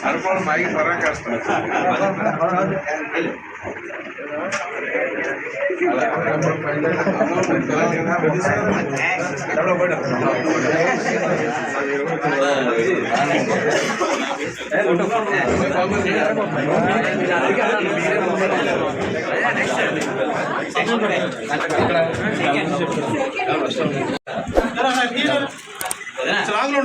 సరిపోవడం మైకి పరాకాస్తాను మాగి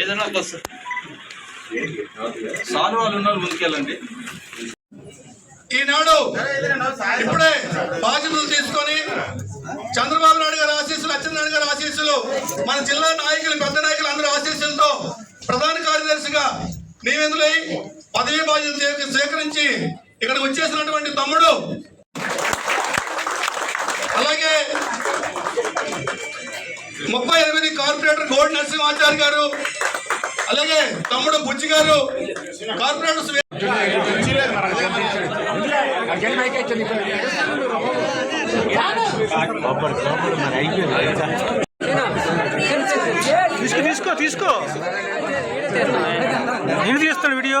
ఏదైనా వాళ్ళు ఉన్నారు ముందుకెళ్ళండి ఈనాడు ఇప్పుడే బాధ్యతలు తీసుకొని చంద్రబాబు నాయుడు గారి ఆశీస్సులు అచ్చెన్నాయుడు గారి ఆశీస్సులు మన జిల్లా నాయకులు పెద్ద నాయకులు అందరి ఆశీస్సులతో ప్రధాన కార్యదర్శిగా నివేదిలై పదవీ బాధ్యతలు స్వీ- స్వీకరించి ఇక్కడికి వచ్చేసినటువంటి తమ్ముడు. అలాగే ముప్పై ఎనిమిది కార్పొరేటర్ గోడ్ నరసింహాచారి గారు అలాగే తమ్ముడు బుజ్జి గారు కార్పొరేటర్స్ తీసుకో తీసుకో తీసుకో. నేను తీస్తాను వీడియో?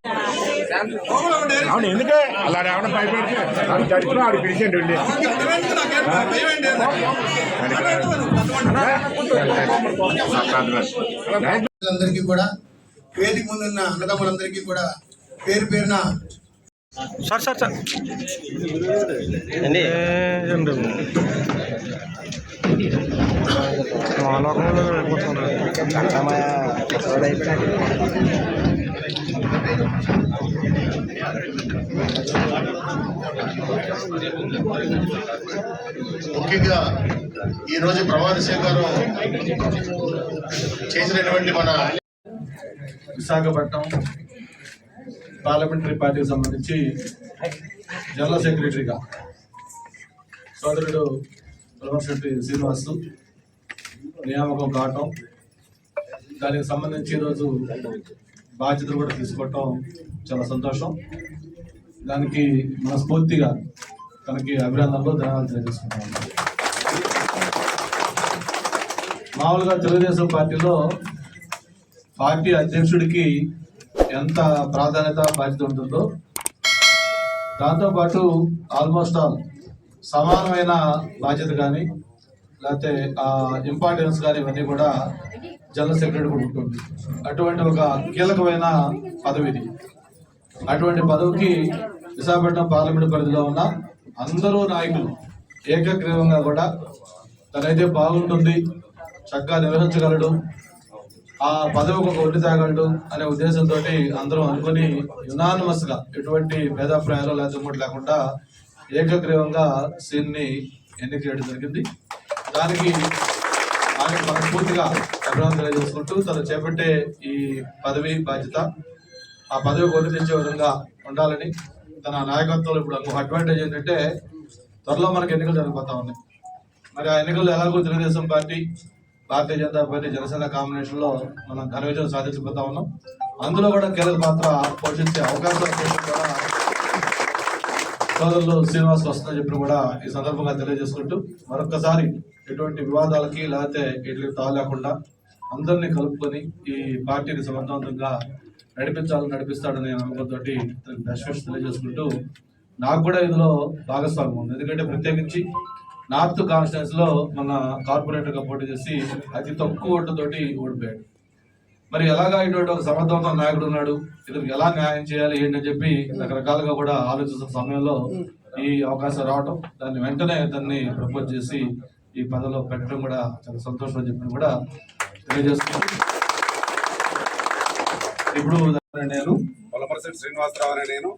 అవును ఎందుకే అలా ఏమైనా భయపెడితే అది చచ్చిపోయి ఆడు పిలిచేయండి వెళ్ళి అందరికీ కూడా వేదిక ముందున్న అన్నదమ్ములందరికీ కూడా పేరు పేరున సార్ సార్ సార్ లోకంలో వెళ్ళిపోతున్నారు ముఖ్యంగా ఈరోజు ప్రమాణ స్వీకారం చేసినటువంటి మన విశాఖపట్నం పార్లమెంటరీ పార్టీకి సంబంధించి జనరల్ సెక్రటరీగా సోదరుడు ప్రొఫెసర్ శ్రీనివాస్ నియామకం కావటం దానికి సంబంధించి ఈరోజు బాధ్యతలు కూడా తీసుకోవటం చాలా సంతోషం. దానికి మనస్ఫూర్తిగా తనకి అభినందనలు ధన్యవాదాలు తెలియజేసుకుంటాం మామూలుగా తెలుగుదేశం పార్టీలో పార్టీ అధ్యక్షుడికి ఎంత ప్రాధాన్యత బాధ్యత ఉంటుందో దాంతోపాటు ఆల్మోస్ట్ ఆల్ సమానమైన బాధ్యత కానీ లేకపోతే ఆ ఇంపార్టెన్స్ కానీ ఇవన్నీ కూడా జనరల్ సెక్రటరీ కూడా ఉంటుంది. అటువంటి ఒక కీలకమైన పదవి ఇది. అటువంటి పదవికి విశాఖపట్నం పార్లమెంట్ పరిధిలో ఉన్న అందరూ నాయకులు ఏకగ్రీవంగా కూడా తనైతే బాగుంటుంది చక్కగా నిర్వహించగలడు ఆ పదవికి ఒక ఒడ్డు తాగలడు అనే ఉద్దేశంతో అందరూ అనుకుని యునానిమస్గా ఎటువంటి భేదాభిప్రాయాలు లేదా లేకుండా ఏకగ్రీవంగా సీన్ని ఎన్నిక చేయడం జరిగింది. దానికి ఆయన మనస్ఫూర్తిగా అభినందన తెలియజేసుకుంటూ తను చేపట్టే ఈ పదవి బాధ్యత ఆ పదవి పొందించే విధంగా ఉండాలని తన నాయకత్వంలో ఇప్పుడు ఒక అడ్వాంటేజ్ ఏంటంటే త్వరలో మనకి ఎన్నికలు జరగబోతా ఉన్నాయి. మరి ఆ ఎన్నికల్లో ఎలాగో తెలుగుదేశం పార్టీ భారతీయ జనతా పార్టీ జనసేన కాంబినేషన్లో మనం ఘన విజయం సాధించబోతా ఉన్నాం. అందులో కూడా కీలక పాత్ర పోషించే అవకాశాలు కూడా సోదరులు శ్రీనివాస్ వస్తుందని చెప్పి కూడా ఈ సందర్భంగా తెలియజేసుకుంటూ మరొకసారి ఎటువంటి వివాదాలకి లేకపోతే వీటికి తాగలేకుండా అందరినీ కలుపుకొని ఈ పార్టీని సమర్థవంతంగా నడిపించాలని నడిపిస్తాడనే నమ్మకంతో బెస్ట్ విష్ తెలియజేసుకుంటూ నాకు కూడా ఇందులో భాగస్వామ్యం ఉంది. ఎందుకంటే ప్రత్యేకించి నార్త్ కాన్స్టిట్యూన్స్లో మన కార్పొరేటర్గా పోటీ చేసి అతి తక్కువ ఓట్లతోటి ఓడిపోయాడు. మరి ఎలాగా ఇటువంటి ఒక సమర్థవంత నాయకుడు ఉన్నాడు? ఇతనికి ఎలా న్యాయం చేయాలి? ఏంటని చెప్పి రకరకాలుగా కూడా ఆలోచిస్తున్న సమయంలో ఈ అవకాశం రావటం దాన్ని వెంటనే దాన్ని ప్రపోజ్ చేసి ఈ పదవిలో పెట్టడం కూడా చాలా సంతోషం అని చెప్పి కూడా తెలియజేస్తున్నాను. ఇప్పుడు నేను పొలమరసెట్ శ్రీనివాసరావు అనే నేను.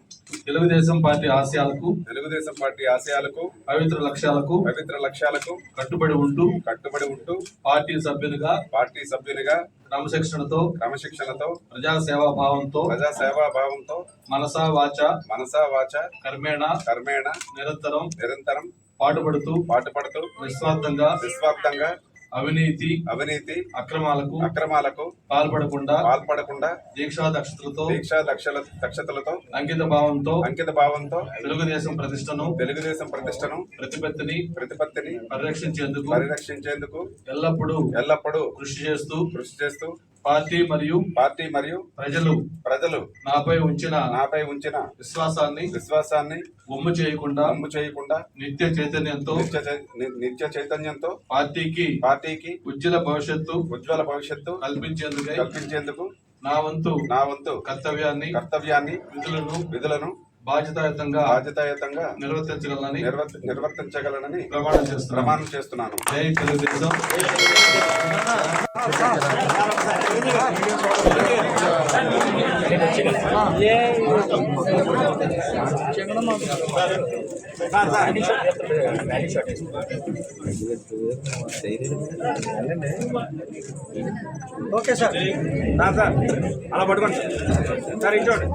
తెలుగుదేశం పార్టీ ఆశయాలకు తెలుగుదేశం పార్టీ ఆశయాలకు పవిత్ర లక్ష్యాలకు పవిత్ర లక్ష్యాలకు కట్టుబడి ఉంటూ కట్టుబడి ఉంటూ పార్టీ సభ్యునిగా పార్టీ సభ్యునిగా క్రమశిక్షణతో క్రమశిక్షణతో ప్రజా సేవా భావంతో ప్రజా సేవా భావంతో మనసా వాచ మనసా వాచ కర్మేణ కర్మేణ నిరంతరం నిరంతరం పాటుపడుతూ పాటుపడుతూ నిస్వార్థంగా నిస్వార్థంగా అవినీతి అవినీతి అక్రమాలకు అక్రమాలకు పాల్పడకుండా పాల్పడకుండా దీక్షా దక్షతలతో దీక్షా దక్షల దక్షతలతో అంకిత భావంతో అంకిత భావంతో తెలుగుదేశం ప్రతిష్టను తెలుగుదేశం ప్రతిష్టను ప్రతిపత్తిని ప్రతిపత్తిని పరిరక్షించేందుకు పరిరక్షించేందుకు ఎల్లప్పుడూ ఎల్లప్పుడూ కృషి చేస్తూ కృషి చేస్తూ పార్టీ మరియు పార్టీ మరియు ప్రజలు ప్రజలు నాపై ఉంచిన నాపై ఉంచిన విశ్వాసాన్ని విశ్వాసాన్ని ఒమ్ము చేయకుండా అమ్ము చేయకుండా నిత్య చైతన్యంతో నిత్య చై- ని- నిత్య చైతన్యంతో పార్టీకి పార్టీకి ఉజ్వల భవిష్యత్తు ఉజ్వల భవిష్యత్తు కల్పించేందుకై కల్పించేందుకు నా వంతు నా వంతు కర్తవ్యాన్ని కర్తవ్యాన్ని విధులను విధులను బాధ్యతాయుతంగా బాధ్యతాయుతంగా నిర్వర్తించగలనని నిర్వర్త నిర్వర్తించగలనని ప్రమాణం చేస్తున్నాను. ప్రమాణం చేస్తున్నాను. జై తెలుగుదేశం. Okay sir. అలా పట్టుకోండి. సార్ ఇంకోండి